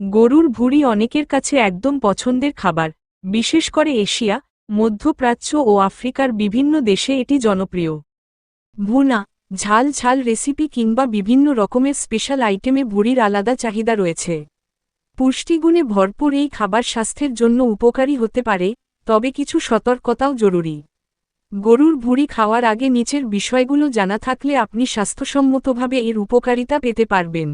গরুর ভুঁড়ি অনেকের কাছে একদম পছন্দের খাবার, বিশেষ করে এশিয়া, মধ্যপ্রাচ্য ও আফ্রিকার বিভিন্ন দেশে এটি জনপ্রিয়। ভুনা, ঝাল ঝাল রেসিপি কিংবা বিভিন্ন রকমের স্পেশাল আইটেমে ভুঁড়ির আলাদা চাহিদা রয়েছে। পুষ্টিগুণে ভরপুর এই খাবার স্বাস্থ্যের জন্য উপকারী হতে পারে, তবে কিছু সতর্কতাও জরুরি। গরুর ভুঁড়ি খাওয়ার আগে নিচের বিষয়গুলো জানা থাকলে আপনি স্বাস্থ্যসম্মতভাবে এর উপকারিতা পেতে পারবেন।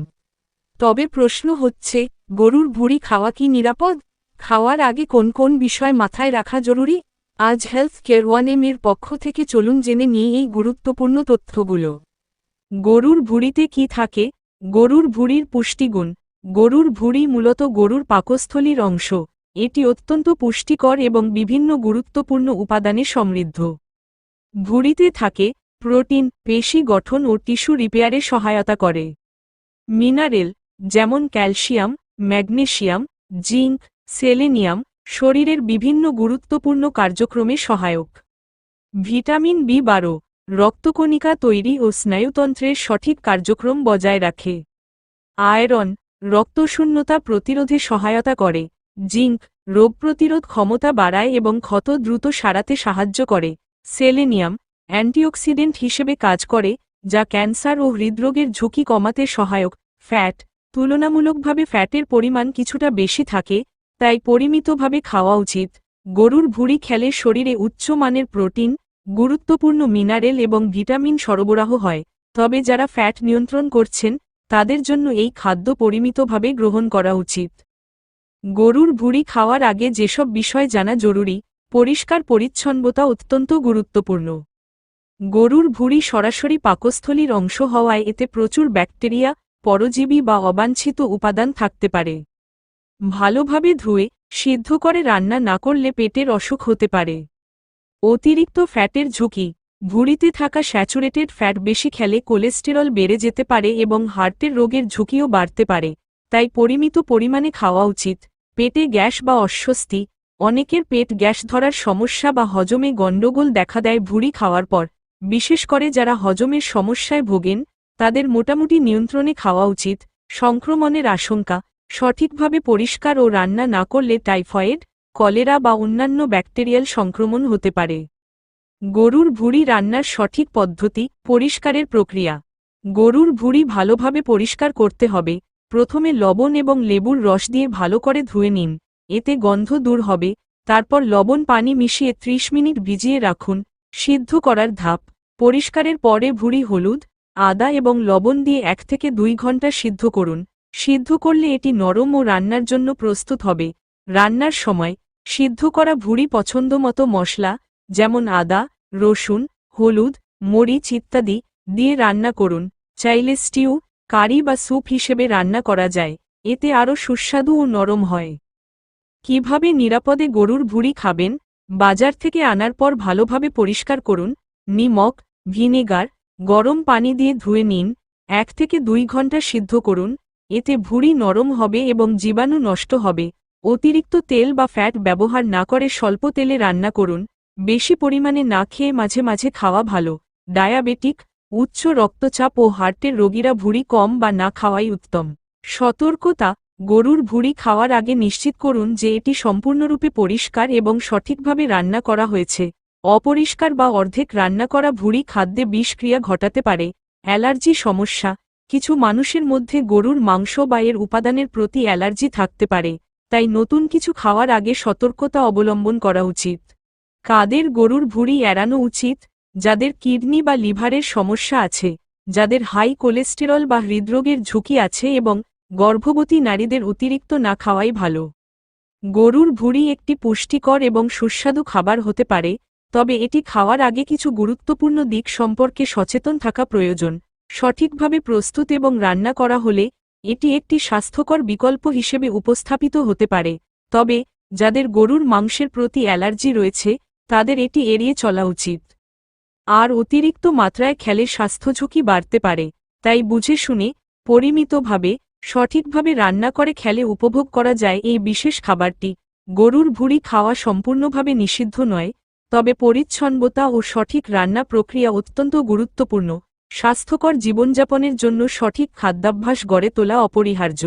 তবে প্রশ্ন হচ্ছে গরুর ভুঁড়ি খাওয়া কি নিরাপদ? খাওয়ার আগে কোন কোন বিষয় মাথায় রাখা জরুরি? আজ হেলথ কেয়ার ওয়ান এম এর পক্ষ থেকে চলুন জেনে নিয়ে এই গুরুত্বপূর্ণ তথ্যগুলো। গরুর ভুঁড়িতে কি থাকে? গরুর ভুঁড়ির পুষ্টিগুণ। গরুর ভুঁড়ি মূলত গরুর পাকস্থলীর অংশ। এটি অত্যন্ত পুষ্টিকর এবং বিভিন্ন গুরুত্বপূর্ণ উপাদানে সমৃদ্ধ। ভুঁড়িতে থাকে প্রোটিন, পেশি গঠন ও টিস্যু রিপেয়ারে সহায়তা করে। মিনারেল, যেমন ক্যালসিয়াম ম্যাগনেসিয়াম জিঙ্ক, সেলেনিয়াম, শরীরের বিভিন্ন গুরুত্বপূর্ণ কার্যক্রমে সহায়ক। ভিটামিন বি বারো, রক্তকণিকা তৈরি ও স্নায়ুতন্ত্রের সঠিক কার্যক্রম বজায় রাখে। আয়রন, রক্তশূন্যতা প্রতিরোধে সহায়তা করে। জিঙ্ক, রোগ প্রতিরোধ ক্ষমতা বাড়ায় এবং ক্ষত দ্রুত সারাতে সাহায্য করে। সেলেনিয়াম, অ্যান্টিঅক্সিডেন্ট হিসেবে কাজ করে, যা ক্যান্সার ও হৃদরোগের ঝুঁকি কমাতে সহায়ক। ফ্যাট তুলনামূলকভাবে ফ্যাটের পরিমাণ কিছুটা বেশি থাকে, তাই পরিমিতভাবে খাওয়া উচিত। গরুর ভুঁড়ি খেলে শরীরে উচ্চমানের প্রোটিন, গুরুত্বপূর্ণ মিনারেল এবং ভিটামিন সরবরাহ হয়, তবে যারা ফ্যাট নিয়ন্ত্রণ করছেন, তাদের জন্য এই খাদ্য পরিমিতভাবে গ্রহণ করা উচিত। গরুর ভুঁড়ি খাওয়ার আগে যেসব বিষয় জানা জরুরি, পরিষ্কার পরিচ্ছন্নতা অত্যন্ত গুরুত্বপূর্ণ। গরুর ভুঁড়ি সরাসরি পাকস্থলীর অংশ হওয়ায় এতে প্রচুর ব্যাকটেরিয়া পরজীবী বা অবাঞ্ছিত উপাদান থাকতে পারে। ভালোভাবে ধুয়ে, সিদ্ধ করে রান্না না করলে পেটের অসুখ হতে পারে। অতিরিক্ত ফ্যাটের ঝুঁকি ভুঁড়িতে থাকা স্যাচুরেটেড ফ্যাট বেশি খেলে কোলেস্টেরল বেড়ে যেতে পারে এবং হার্টের রোগের ঝুঁকিও বাড়তে পারে, তাই পরিমিত পরিমাণে খাওয়া উচিত। পেটে গ্যাস বা অস্বস্তি, অনেকের পেট গ্যাস ধরার সমস্যা বা হজমে গণ্ডগোল দেখা দেয় ভুঁড়ি খাওয়ার পর, বিশেষ করে যারা হজমের সমস্যায় ভোগেন তাদের মোটামুটি নিয়ন্ত্রণে খাওয়া উচিত, সংক্রমণের আশঙ্কা, সঠিকভাবে পরিষ্কার ও রান্না না করলে টাইফয়েড, কলেরা বা অন্যান্য ব্যাকটেরিয়াল সংক্রমণ হতে পারে। গরুর ভুঁড়ি রান্নার সঠিক পদ্ধতি, পরিষ্কারের প্রক্রিয়া। গরুর ভুঁড়ি ভালোভাবে পরিষ্কার করতে হবে, প্রথমে লবণ এবং লেবুর রস দিয়ে ভালো করে ধুয়ে নিন, এতে গন্ধ দূর হবে, তারপর লবণ পানি মিশিয়ে ৩০ মিনিট ভিজিয়ে রাখুন, সিদ্ধ করার ধাপ, পরিষ্কারের পরে ভুঁড়ি হলুদ আদা এবং লবণ দিয়ে এক থেকে দুই ঘণ্টা সিদ্ধ করুন। সিদ্ধ করলে এটি নরম ও রান্নার জন্য প্রস্তুত হবে। রান্নার সময় সিদ্ধ করা ভুঁড়ি পছন্দমতো মশলা, যেমন আদা, রসুন, হলুদ, মরিচ ইত্যাদি দিয়ে রান্না করুন। চাইলে স্টিউ, কারি বা স্যুপ হিসেবে রান্না করা যায়। এতে আরও সুস্বাদু ও নরম হয়। কীভাবে নিরাপদে গরুর ভুঁড়ি খাবেন? বাজার থেকে আনার পর ভালোভাবে পরিষ্কার করুন। নিমক, ভিনেগার গরম পানি দিয়ে ধুয়ে নিন, এক থেকে দুই ঘণ্টা সিদ্ধ করুন, এতে ভুঁড়ি নরম হবে এবং জীবাণু নষ্ট হবে। অতিরিক্ত তেল বা ফ্যাট ব্যবহার না করে স্বল্প তেলে রান্না করুন, বেশি পরিমাণে না খেয়ে মাঝে মাঝে খাওয়া ভালো। ডায়াবেটিক, উচ্চ রক্তচাপ ও হার্টের রোগীরা ভুঁড়ি কম বা না খাওয়াই উত্তম। সতর্কতা, গরুর ভুঁড়ি খাওয়ার আগে নিশ্চিত করুন যে এটি সম্পূর্ণরূপে পরিষ্কার এবং সঠিকভাবে রান্না করা হয়েছে। অপরিষ্কার বা অর্ধেক রান্না করা ভুঁড়ি খাদ্যে বিষক্রিয়া ঘটাতে পারে, অ্যালার্জি সমস্যা, কিছু মানুষের মধ্যে গরুর মাংস বা এর উপাদানের প্রতি অ্যালার্জি থাকতে পারে, তাই নতুন কিছু খাওয়ার আগে সতর্কতা অবলম্বন করা উচিত। কাদের গরুর ভুঁড়ি এড়ানো উচিত? যাদের কিডনি বা লিভারের সমস্যা আছে, যাদের হাই কোলেস্টেরল বা হৃদরোগের ঝুঁকি আছে এবং গর্ভবতী নারীদের অতিরিক্ত না খাওয়াই ভালো। গরুর ভুঁড়ি একটি পুষ্টিকর এবং সুস্বাদু খাবার হতে পারে তবে এটি খাওয়ার আগে কিছু গুরুত্বপূর্ণ দিক সম্পর্কে সচেতন থাকা প্রয়োজন। সঠিকভাবে প্রস্তুত এবং রান্না করা হলে এটি একটি স্বাস্থ্যকর বিকল্প হিসেবে উপস্থাপিত হতে পারে। তবে, যাদের গরুর মাংসের প্রতি অ্যালার্জি রয়েছে, তাদের এটি এড়িয়ে চলা উচিত। আর অতিরিক্ত মাত্রায় খেলে স্বাস্থ্য ঝুঁকি বাড়তে পারে। তাই বুঝে শুনে, পরিমিতভাবে, সঠিকভাবে রান্না করে খেলে উপভোগ করা যায় এই বিশেষ খাবারটি। গরুর ভুঁড়ি খাওয়া সম্পূর্ণভাবে নিষিদ্ধ নয় তবে পরিচ্ছন্নতা ও সঠিক রান্না প্রক্রিয়া অত্যন্ত গুরুত্বপূর্ণ। স্বাস্থ্যকর জীবনযাপনের জন্য সঠিক খাদ্যাভ্যাস গড়ে তোলা অপরিহার্য।